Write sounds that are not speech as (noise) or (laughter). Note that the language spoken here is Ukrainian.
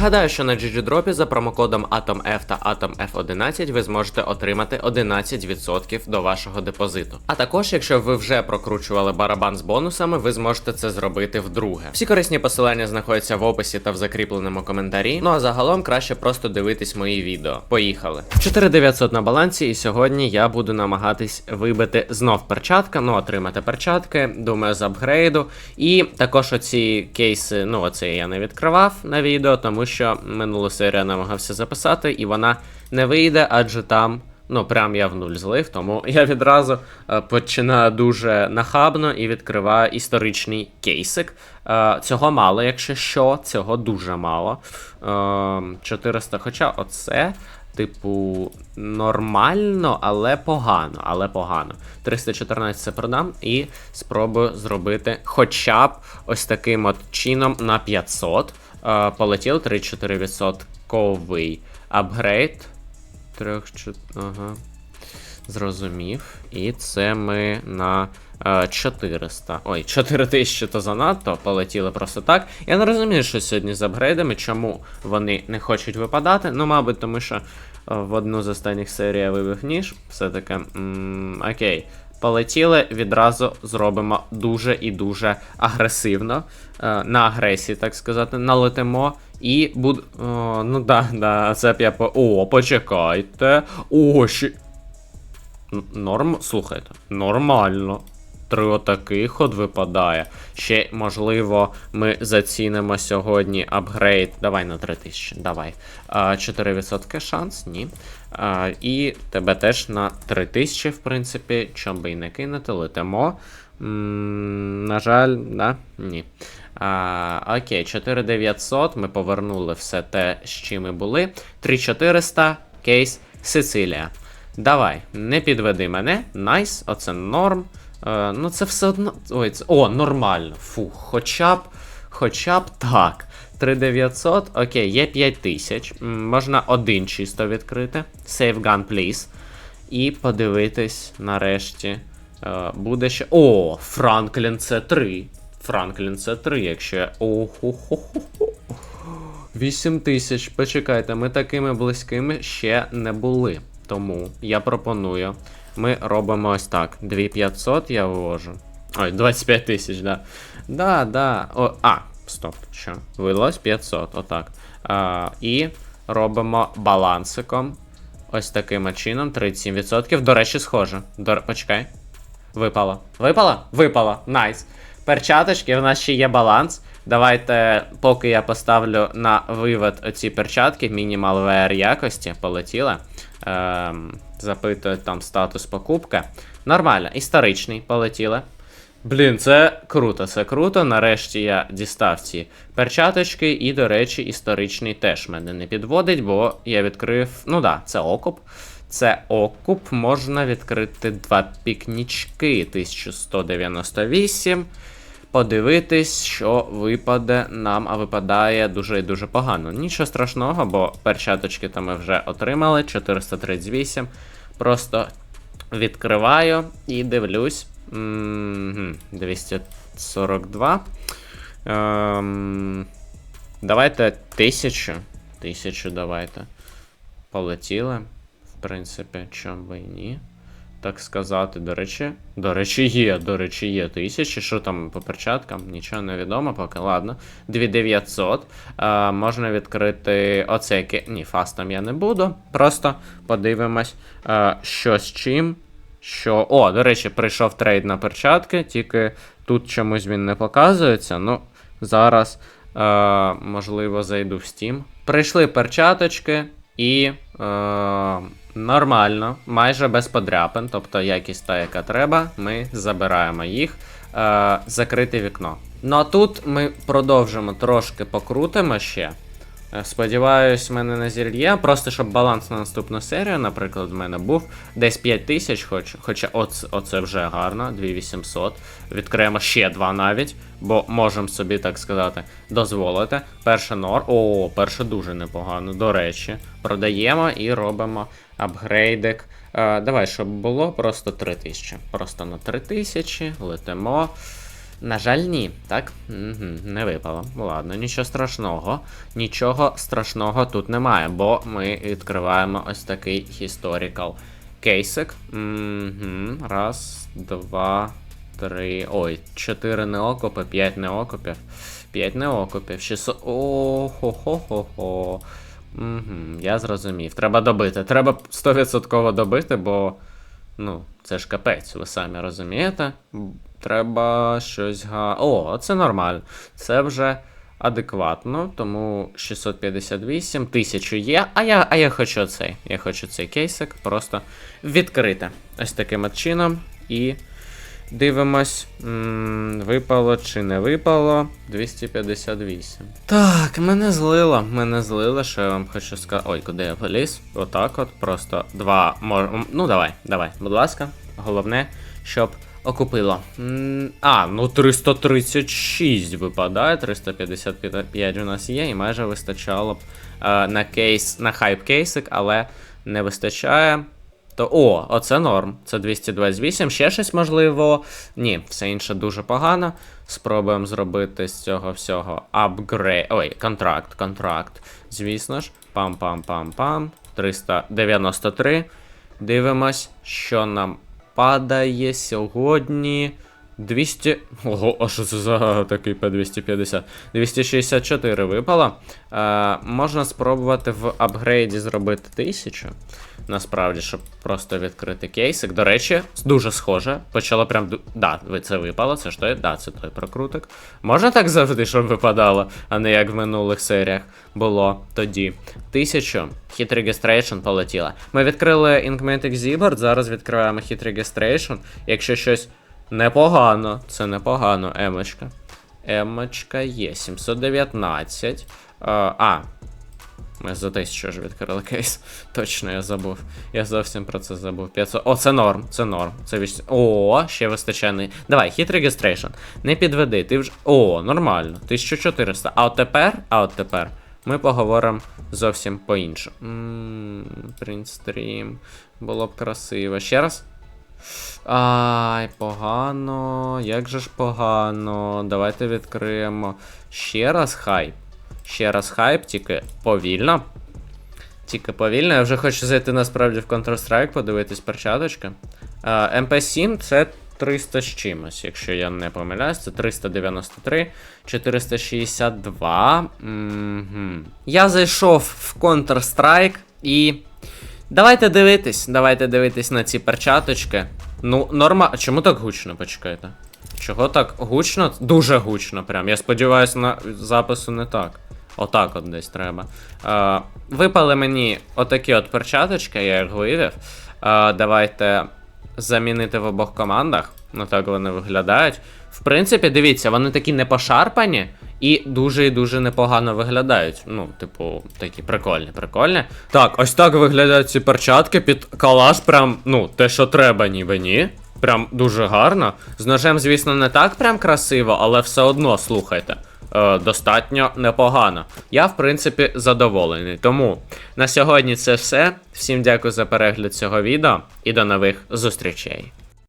Нагадаю, що на GGDrop за промокодом AtomF та AtomF11 ви зможете отримати 11% до вашого депозиту. А також, якщо ви вже прокручували барабан з бонусами, ви зможете це зробити вдруге. Всі корисні посилання знаходяться в описі та в закріпленому коментарі. Ну а загалом краще просто дивитись мої відео. Поїхали. 4900 на балансі, і сьогодні я буду намагатись вибити знов перчатка, ну отримати перчатки, думаю, з апгрейду. І також оці кейси, ну оце я не відкривав на відео, тому що минулу серію намагався записати, і вона не вийде, адже там. Ну, прям я в нуль злив, тому (laughs) я відразу е, починаю дуже нахабно і відкриваю історичний кейсик. Е, цього мало, якщо що, цього дуже мало. Е, 400, хоча оце, типу, нормально, але погано. Але погано. 314 це продам і спробую зробити хоча б ось таким от чином на 500. Е, полетів 3-4% апгрейд. Ага. Зрозумів. І це ми на е, 400. Ой, 4000 то занадто, полетіли просто так. Я не розумію, що сьогодні з апгрейдами, чому вони не хочуть випадати. Ну, мабуть, тому що е, в одну з останніх серій я вибив ніж. Все таке. окей. Полетіли, відразу зробимо дуже і дуже агресивно. Е, на агресії, так сказати, налетимо. І буд... О, ну да, да, це б я по. О, почекайте. О, ще. Норм. Слухайте, нормально. Три отаких от випадає. Ще, можливо, ми зацінимо сьогодні апгрейд. Давай на 3000. Давай. 4% шанс, ні. І тебе теж на 3000, в принципі, чом би і не кинути, летимо. На жаль, да? Ні. А, окей, 4900. Ми повернули все те, з чим ми були. 3400, кейс Сицилія. Давай, не підведи мене. Найс, оце норм. Е, ну, це все одно. Ой, це. О, нормально. Фу, хоча б. Хоча б так. 3900, окей, є 5000. Можна один чисто відкрити. Save gun, please. І подивитись нарешті. Е, буде ще. О, Франклін це 3. Франклін це 3, якщо я. Охо-хо-хо-хо. 8 тисяч. Почекайте, ми такими близькими ще не були. Тому я пропоную. Ми робимо ось так. 2500 я вивожу. Ой, 25 тисяч, да. Да, да. О, а, стоп, що? Вилось 500, отак. А, і робимо балансиком. Ось таким чином, 37%. До речі, схоже. До... Почекай. Випало. Випало? Випало. Найс. Перчаточки, у нас ще є баланс. Давайте, поки я поставлю на вивод оці перчатки, мінімал VR якості, полетіла. Ем, запитую там статус покупки. Нормально, історичний, полетіли. Блін, це круто, це круто. Нарешті я дістав ці перчаточки, і, до речі, історичний теж мене не підводить, бо я відкрив. Ну да, це окуп. Це окуп, можна відкрити два пікнічки 1198. Подивитись, що випаде нам, а випадає дуже і дуже погано. Нічого страшного, бо перчаточки там ми вже отримали. 438. Просто відкриваю і дивлюсь. М, 242. Ем, давайте 1000. 1000 давайте. Полетіли. В принципі, чом би і ні. Так сказати, до речі. До речі, є, до речі, є тисячі. Що там по перчаткам? Нічого не відомо поки. Ладно. 2900. Е, можна відкрити оцей ки... Ні, фастом я не буду. Просто подивимось, е, що з чим. Що. О, до речі, прийшов трейд на перчатки, тільки тут чомусь він не показується. Ну, зараз, е, можливо, зайду в Steam. Прийшли перчаточки і. Е, Нормально, майже без подряпин, тобто якість та, яка треба, ми забираємо їх. Е, закрите вікно. Ну а тут ми продовжимо трошки покрутимо ще. Е, Сподіваюсь, в мене на зільє. Просто щоб баланс на наступну серію, наприклад, в мене був десь 5 тисяч, хоч, хоча оце, оце вже гарно, 2800. Відкриємо ще два навіть, бо можемо собі, так сказати, дозволити. Перше нор. О, перше дуже непогано. До речі, продаємо і робимо апгрейдик. Е, давай, щоб було просто 3000. Просто на 3000 летимо. На жаль, ні, так? Угу, не випало. Ладно, нічого страшного. Нічого страшного тут немає, бо ми відкриваємо ось такий historical кейсик. Угу, раз, два, три. Ой, чотири неокопи, п'ять неокопів. П'ять неокопів. 600. О-хо-хо-хо-хо. Угу, я зрозумів. Треба добити. Треба 100% добити, бо. Ну, це ж капець, ви самі розумієте. Треба щось га. О, це нормально. Це вже адекватно, тому 658, 1000 є. А я, а я хочу цей. Я хочу цей кейсик просто відкрити. Ось таким от чином. І дивимось, м, випало чи не випало. 258. Так, мене злило. Мене злило, що я вам хочу сказати. Ой, куди я поліз? Отак от, просто два мор... Ну, давай, давай, будь ласка. Головне, щоб окупило. М, А, ну 336 випадає, 355 у нас є, і майже вистачало б е, на кейс, на хайп кейсик, але не вистачає. То о, оце норм. Це 228. Ще щось можливо. Ні, все інше дуже погано. Спробуємо зробити з цього всього апгрейд. Ой, контракт, контракт. Звісно ж. Пам-пам-пам-пам. 393. Дивимось, що нам падає сьогодні. 200. Ого, а що це за такий P250? 264 випало. Е, можна спробувати в апгрейді зробити 1000. Насправді, щоб просто відкрити кейсик. До речі, дуже схоже. Почало прям. Да, це випало, це ж той, да, це той прокрутик. Можна так завжди, щоб випадало, а не як в минулих серіях було тоді. 1000. Hit Registration полетіла. Ми відкрили Inkmatic Zibord, зараз відкриваємо Hit Registration. Якщо щось непогано, це непогано, емочка. Емочка є. 719. А, а, ми за 1000 ж відкрили кейс. (laughs) Точно я забув. Я зовсім про це забув. 500. О, це норм, це норм. Це віч... О, ще вистачає. Давай, хіт registration. Не підведи. Ти вже. О, нормально. 1400. А от тепер, а от тепер ми поговоримо зовсім по-іншому. Ммм, принтстрім. Було б красиво. Ще раз. Ай, погано. Як же ж погано. Давайте відкриємо. Ще раз хайп. Ще раз хайп, тільки повільно. Тільки повільно. Я вже хочу зайти насправді в Counter-Strike, подивитись перчаточки. Е, MP7 це 300 з чимось, якщо я не помиляюсь, це 393, 462. Угу. Я зайшов в Counter-Strike і. Давайте дивитись, давайте дивитись на ці перчаточки. Ну, норма. А Чому так гучно, почекайте? Чого так гучно? Дуже гучно, прям. Я сподіваюся, на запису не так. Отак от десь треба. Е, випали мені отакі от перчаточки, я їх вивів. Е, давайте замінити в обох командах. Ну так вони виглядають. В принципі, дивіться, вони такі не пошарпані і дуже і дуже непогано виглядають. Ну, типу, такі прикольні, прикольні. Так, ось так виглядають ці перчатки під калаш, прям, ну, те, що треба, ніби ні. Прям дуже гарно. З ножем, звісно, не так прям красиво, але все одно, слухайте. Е, достатньо непогано. Я, в принципі, задоволений. Тому на сьогодні це все. Всім дякую за перегляд цього відео і до нових зустрічей.